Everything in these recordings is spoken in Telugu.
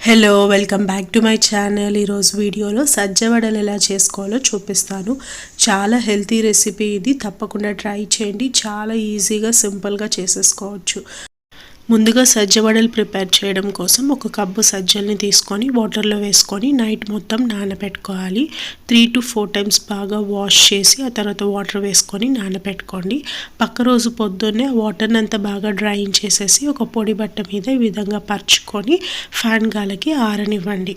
Hello welcome back to my channel ఈరోజు వీడియోలో సజ్జ వడలు ఎలా చేసుకోవాలో చూపిస్తాను. చాలా హెల్తీ రెసిపీ ఇది. తప్పకుండా ట్రై చేయండి. చాలా ఈజీగా సింపుల్గా చేసేసుకోవచ్చు. ముందుగా సజ్జ వడలు ప్రిపేర్ చేయడం కోసం ఒక కప్పు సజ్జల్ని తీసుకొని వాటర్లో వేసుకొని నైట్ మొత్తం నానబెట్టుకోవాలి త్రీ టు ఫోర్ టైమ్స్ బాగా వాష్ చేసి ఆ తర్వాత వాటర్ వేసుకొని నానబెట్టుకోండి పక్క రోజు పొద్దున్నే వాటర్ని అంతా బాగా డ్రైన్ చేసేసి ఒక పొడి బట్ట మీద ఈ విధంగా పరుచుకొని ఫ్యాన్ గాలకి ఆరనివ్వండి.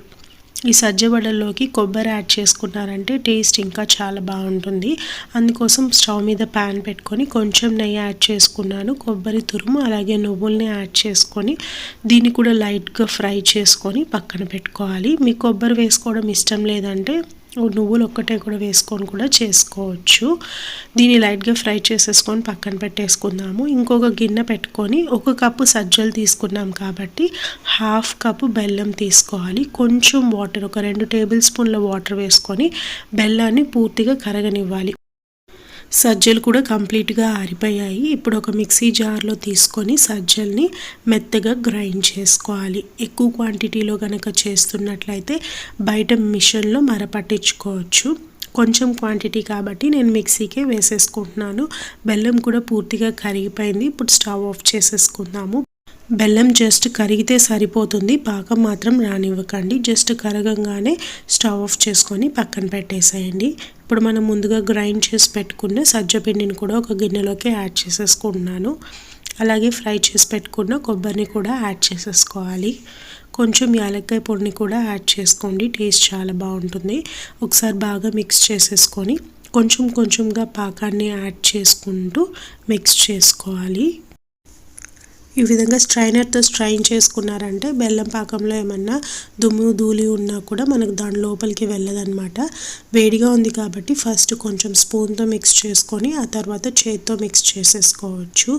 ఈ సజ్జ వడల్లోకి కొబ్బరి యాడ్ చేసుకున్నారంటే టేస్ట్ ఇంకా చాలా బాగుంటుంది. అందుకోసం స్టవ్ మీద ప్యాన్ పెట్టుకొని కొంచెం నెయ్యి యాడ్ చేసుకున్నాను. కొబ్బరి తురుము అలాగే నువ్వుల్ని యాడ్ చేసుకొని దీన్ని కూడా లైట్గా ఫ్రై చేసుకొని పక్కన పెట్టుకోవాలి. మీ కొబ్బరి వేసుకోవడం ఇష్టం లేదంటే నువ్వులు ఒక్కటే కూడా వేసుకొని కూడా చేసుకోవచ్చు. దీన్ని లైట్గా ఫ్రై చేసేసుకొని పక్కన పెట్టేసుకుందాము. ఇంకొక గిన్నె పెట్టుకొని ఒక కప్పు సజ్జలు తీసుకున్నాం కాబట్టి హాఫ్ కప్పు బెల్లం తీసుకోవాలి. కొంచెం వాటర్ ఒక రెండు టేబుల్ స్పూన్ల వాటర్ వేసుకొని బెల్లాన్ని పూర్తిగా కరగనివ్వాలి. సజ్జలు కూడా కంప్లీట్గా ఆరిపోయాయి. ఇప్పుడు ఒక మిక్సీ జార్లో తీసుకొని సజ్జల్ని మెత్తగా గ్రైండ్ చేసుకోవాలి. ఎక్కువ క్వాంటిటీలో కనుక చేస్తున్నట్లయితే బయట మిషన్లో మరపట్టించుకోవచ్చు కొంచెం క్వాంటిటీ కాబట్టి నేను మిక్సీకే వేసేసుకుంటున్నాను. బెల్లం కూడా పూర్తిగా కరిగిపోయింది. ఇప్పుడు స్టవ్ ఆఫ్ చేసేసుకుందాము. బెల్లం జస్ట్ కరిగితే సరిపోతుంది. పాకం మాత్రం రానివ్వకండి. జస్ట్ కరగంగానే స్టవ్ ఆఫ్ చేసుకొని పక్కన పెట్టేసేయండి. ఇప్పుడు మనం ముందుగా గ్రైండ్ చేసి పెట్టుకున్న సజ్జ పిండిని కూడా ఒక గిన్నెలోకి యాడ్ చేసేసుకుంటున్నాను. అలాగే ఫ్రై చేసి పెట్టుకున్న కొబ్బరిని కూడా యాడ్ చేసేసుకోవాలి. కొంచెం యాలక్కాయ పొడిని కూడా యాడ్ చేసుకోండి. టేస్ట్ చాలా బాగుంటుంది. ఒకసారి బాగా మిక్స్ చేసేసుకొని కొంచెం కొంచెంగా పాకాన్ని యాడ్ చేసుకుంటూ మిక్స్ చేసుకోవాలి. ఈ విధంగా స్ట్రైనర్తో స్ట్రైన్ చేసుకున్నారంటే బెల్లం పాకంలో ఏమన్నా దుమ్ము ధూళి ఉన్నా కూడా మనకు దాని లోపలికి వెళ్ళదనమాట వేడిగా ఉంది కాబట్టి ఫస్ట్ కొంచెం స్పూన్తో మిక్స్ చేసుకొని ఆ తర్వాత చేత్తో మిక్స్ చేసేసుకోవచ్చు.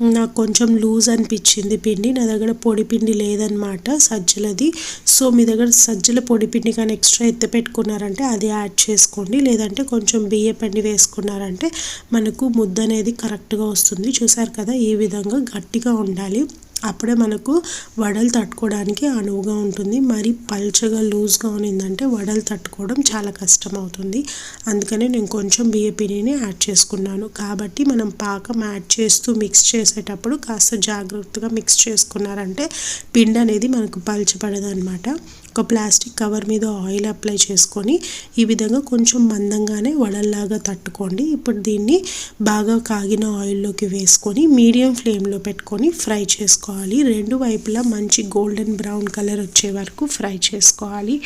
నాకు కొంచెం లూజ్ అనిపించింది పిండి. నా దగ్గర పొడి పిండి లేదనమాట సజ్జలది. సో మీ దగ్గర సజ్జల పొడి పిండి కానీ ఎక్స్ట్రా ఎత్తి పెట్టుకున్నారంటే అది యాడ్ చేసుకోండి. లేదంటే కొంచెం బియ్య పిండి వేసుకున్నారంటే మనకు ముద్ద అనేది కరెక్ట్గా వస్తుంది. చూసారు కదా ఈ విధంగా గట్టిగా ఉండాలి. అప్పుడే మనకు వడలు తట్టుకోవడానికి అనువుగా ఉంటుంది. మరి పల్చగా లూజ్గా ఉన్నిందంటే వడలు తట్టుకోవడం చాలా కష్టం అవుతుంది అందుకనే నేను కొంచెం బియ్య పిండిని యాడ్ చేసుకున్నాను. కాబట్టి మనం పాకం యాడ్ చేస్తూ మిక్స్ చేసేటప్పుడు కాస్త జాగ్రత్తగా మిక్స్ చేసుకున్నారంటే పిండి అనేది మనకు పలచబడదు అనమాట ఒక ప్లాస్టిక్ కవర్ మీద ఆయిల్ అప్లై చేసుకొని ఈ విధంగా కొంచెం మందంగానే వడల్లాగా తట్టుకోండి. ఇప్పుడు దీన్ని బాగా కాగిన ఆయిల్లోకి వేసుకొని మీడియం ఫ్లేమ్లో పెట్టుకొని ఫ్రై చేసుకోవాలి. రెండు వైపులా మంచి గోల్డెన్ బ్రౌన్ కలర్ వచ్చే వరకు ఫ్రై చేసుకోవాలి.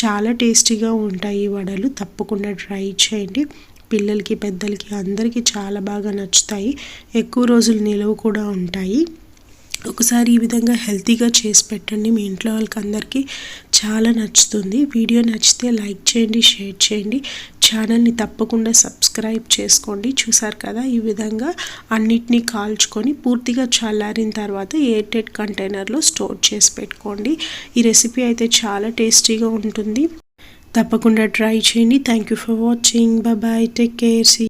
చాలా టేస్టీగా ఉంటాయి ఈ వడలు. తప్పకుండా ట్రై చేయండి. పిల్లలకి పెద్దలకి అందరికీ చాలా బాగా నచ్చుతాయి. ఎక్కువ రోజులు నిలవ కూడా ఉంటాయి. ఒకసారి ఈ విధంగా హెల్తీగా చేసి పెట్టండి మీ ఇంట్లో వాళ్ళకి అందరికీ చాలా నచ్చుతుంది. వీడియో నచ్చితే లైక్ చేయండి షేర్ చేయండి. ఛానల్ని తప్పకుండా సబ్స్క్రైబ్ చేసుకోండి. చూసారు కదా ఈ విధంగా అన్నిటినీ కాల్చుకొని పూర్తిగా చల్లారిన తర్వాత ఎయిర్టెడ్ కంటైనర్లో స్టోర్ చేసి పెట్టుకోండి. ఈ రెసిపీ అయితే చాలా టేస్టీగా ఉంటుంది. తప్పకుండా ట్రై చేయండి. Thank you for watching bye take care see